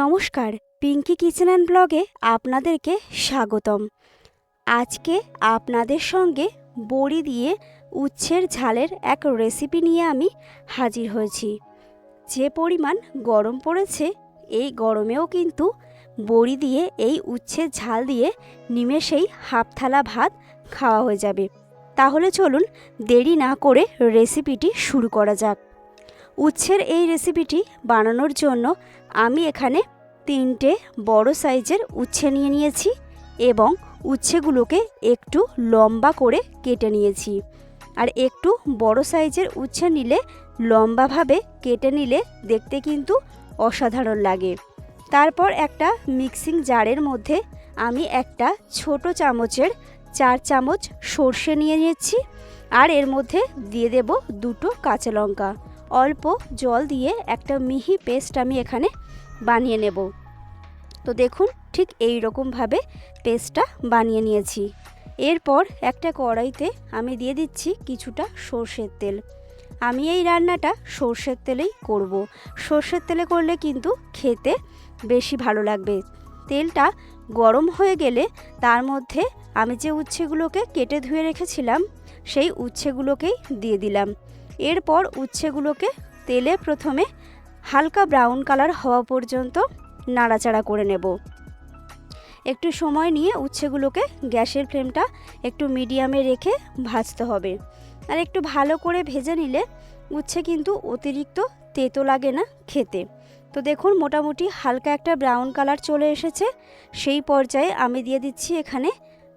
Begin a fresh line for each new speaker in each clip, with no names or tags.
নমস্কার, Pinki kitchen and ব্লগে আপনাদেরকে স্বাগতম। আজকে আপনাদের সঙ্গে বড়ি দিয়ে উচ্ছের ঝালের এক রেসিপি নিয়ে আমি হাজির হয়েছি। যে পরিমাণ গরম পড়েছে, এই গরমেও কিন্তু বড়ি দিয়ে এই উচ্ছের ঝাল দিয়ে নিমেষেই হাফ থালা ভাত খাওয়া হয়ে যাবে। তাহলে চলুন দেরি না করে রেসিপিটি শুরু করা যাক। উচ্ছের এই রেসিপিটি বানানোর জন্য আমি এখানে তিনটে বড় সাইজের উচ্ছে নিয়ে নিয়েছি এবং উচ্ছেগুলোকে একটু লম্বা করে কেটে নিয়েছি। আর একটু বড় সাইজের উচ্ছে নিলে লম্বাভাবে কেটে নিলে দেখতে কিন্তু অসাধারণ লাগে। তারপর একটা মিক্সিং জারের মধ্যে আমি একটা ছোট চামচের চার চামচ সর্ষে নিয়ে নিয়েছি। আর এর মধ্যে দিয়ে দেব দুটো কাঁচা লঙ্কা। অল্প জল দিয়ে একটা মিহি পেস্ট আমি এখানে বানিয়ে নেব। তো দেখুন, ঠিক এই রকমভাবে পেস্টটা বানিয়ে নিয়েছি। এরপর একটা কড়াইতে আমি দিয়ে দিচ্ছি কিছুটা সর্ষের তেল। আমি এই রান্নাটা সর্ষের তেলেই করব। সর্ষের তেলে করলে কিন্তু খেতে বেশি ভালো লাগবে। তেলটা গরম হয়ে গেলে তার মধ্যে আমি যে উচ্ছেগুলোকে কেটে ধুয়ে রেখেছিলাম, সেই উচ্ছেগুলোকেই দিয়ে দিলাম। এরপর উচ্ছেগুলোকে তেলে প্রথমে হালকা ব্রাউন কালার হওয়া পর্যন্ত নাড়াচাড়া করে নেব। একটু সময় নিয়ে উচ্ছেগুলোকে গ্যাসের ফ্লেমটা একটু মিডিয়ামে রেখে ভাজতে হবে। আর একটু ভালো করে ভেজে নিলে উচ্ছে কিন্তু অতিরিক্ত তেতো লাগে না খেতে। তো দেখুন, মোটামুটি হালকা একটা ব্রাউন কালার চলে এসেছে। সেই পর্যায়ে আমি দিয়ে দিচ্ছি এখানে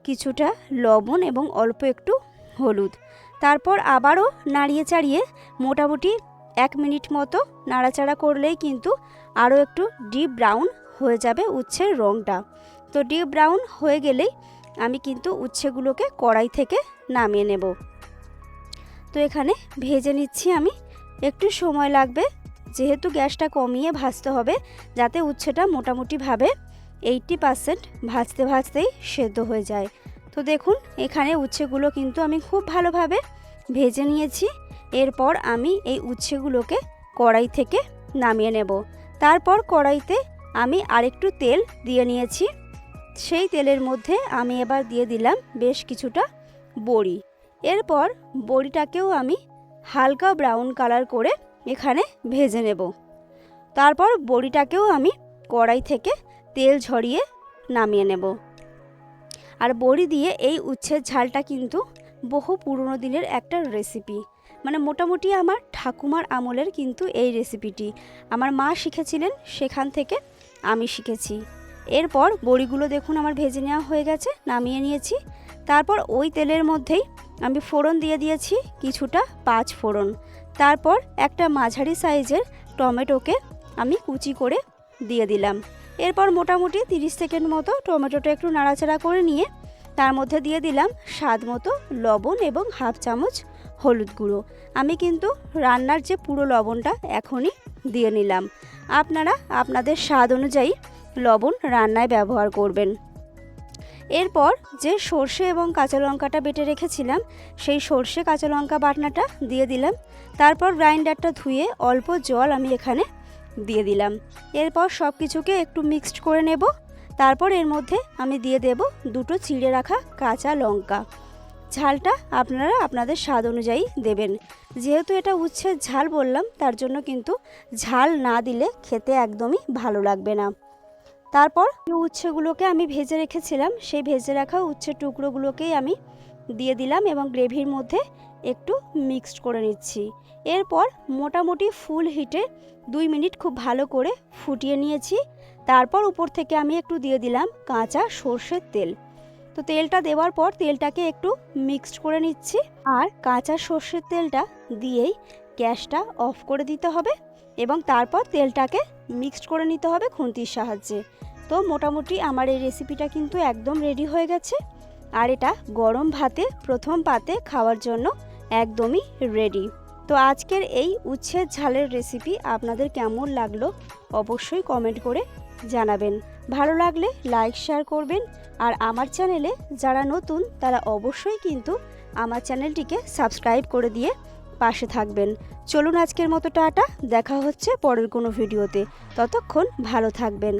কিছুটা লবণ এবং অল্প একটু হলুদ। তারপর আবারও নাড়িয়ে চাড়িয়ে মোটামুটি এক মিনিট মতো নাড়াচাড়া করলেই কিন্তু আরও একটু ডিপ ব্রাউন হয়ে যাবে উচ্ছের রঙটা। তো ডিপ ব্রাউন হয়ে গেলেই আমি কিন্তু উচ্ছেগুলোকে কড়াই থেকে নামিয়ে নেব। তো এখানে ভেজে নিচ্ছি আমি। একটু সময় লাগবে, যেহেতু গ্যাসটা কমিয়ে ভাজতে হবে, যাতে উচ্ছেটা মোটামুটিভাবে এইটটি পারসেন্ট ভাজতে ভাজতেই সেদ্ধ হয়ে যায়। তো দেখুন, এখানে উচ্ছেগুলো কিন্তু আমি খুব ভালোভাবে ভেজে নিয়েছি। এরপর আমি এই উচ্ছেগুলোকে কড়াই থেকে নামিয়ে নেব। তারপর কড়াইতে আমি আরেকটু তেল দিয়ে নিয়েছি। সেই তেলের মধ্যে আমি এবার দিয়ে দিলাম বেশ কিছুটা বড়ি। এরপর বড়িটাকেও আমি হালকা ব্রাউন কালার করে এখানে ভেজে নেব। তারপর বড়িটাকেও আমি কড়াই থেকে তেল ঝরিয়ে নামিয়ে নেব। আর বড়ি দিয়ে এই উচ্ছের ঝালটা কিন্তু বহু পুরনো দিনের একটা রেসিপি মানে মোটামুটি আমার ঠাকুমার আমলের কিন্তু এই রেসিপিটি আমার মা শিখেছিলেন, সেখান থেকে আমি শিখেছি। এরপর বড়িগুলো দেখুন আমার ভেজে নেওয়া হয়ে গেছে, নামিয়ে নিয়েছি। তারপর ওই তেলের মধ্যেই আমি ফোড়ন দিয়ে দিয়েছি কিছুটা পাঁচ ফোড়ন। তারপর একটা মাঝারি সাইজের টমেটোকে আমি কুচি করে দিয়ে দিলাম। এরপর মোটামুটি 30 সেকেন্ড মতো টমেটোটা একটু নাড়াচাড়া করে নিয়ে তার মধ্যে দিয়ে দিলাম স্বাদ মতো লবণ এবং হাফ চামচ হলুদ গুঁড়ো। আমি কিন্তু রান্নার যে পুরো লবণটা এখনই দিয়ে নিলাম। আপনারা আপনাদের স্বাদ অনুযায়ী লবণ রান্নায় ব্যবহার করবেন। এরপর যে সর্ষে এবং কাঁচা লঙ্কাটা বেটে রেখেছিলাম, সেই সর্ষে কাঁচা লঙ্কা বাটনাটা দিয়ে দিলাম। তারপর গ্রাইন্ডারটা ধুয়ে অল্প জল আমি এখানে দিয়ে দিলাম। এরপর সব কিছুকে একটু মিক্সড করে নেব। তারপর এর মধ্যে আমি দিয়ে দেব দুটো চিড়ে রাখা কাঁচা লঙ্কা। ঝালটা আপনারা আপনাদের স্বাদ অনুযায়ী দেবেন। যেহেতু এটা উচ্ছের ঝাল বললাম, তার জন্য কিন্তু ঝাল না দিলে খেতে একদমই ভালো লাগবে না। তারপর উচ্ছেগুলোকে আমি ভেজে রেখেছিলাম, সেই ভেজে রাখা উচ্ছের টুকরোগুলোকেই আমি দিয়ে দিলাম এবং গ্রেভির মধ্যে একটু মিক্সড করে নিচ্ছি। এরপর মোটামুটি ফুল হিটে দুই মিনিট খুব ভালো করে ফুটিয়ে নিয়েছি। তারপর উপর থেকে আমি একটু দিয়ে দিলাম কাঁচা সর্ষের তেল। তো তেলটা দেওয়ার পর তেলটাকে একটু মিক্সড করে নিচ্ছি। আর কাঁচা সর্ষের তেলটা দিয়েই গ্যাসটা অফ করে দিতে হবে এবং তারপর তেলটাকে মিক্সড করে নিতে হবে খুন্তির সাহায্যে। তো মোটামুটি আমার এই রেসিপিটা কিন্তু একদম রেডি হয়ে গেছে। আর এটা গরম ভাতে, প্রথম পাতে খাওয়ার জন্য একদমই রেডি তো আজকের এই উচ্ছের ঝালের রেসিপি আপনাদের কেমন লাগল অবশ্যই কমেন্ট করে জানাবেন। ভালো লাগলে লাইক শেয়ার করবেন আর আমার চ্যানেলে যারা নতুন তারা অবশ্যই কিন্তু আমার চ্যানেলটিকে সাবস্ক্রাইব করে দিয়ে পাশে থাকবেন। চলুন আজকের মতো টাটা, দেখা হচ্ছে পরের কোনো ভিডিওতে ততক্ষণ ভালো থাকবেন।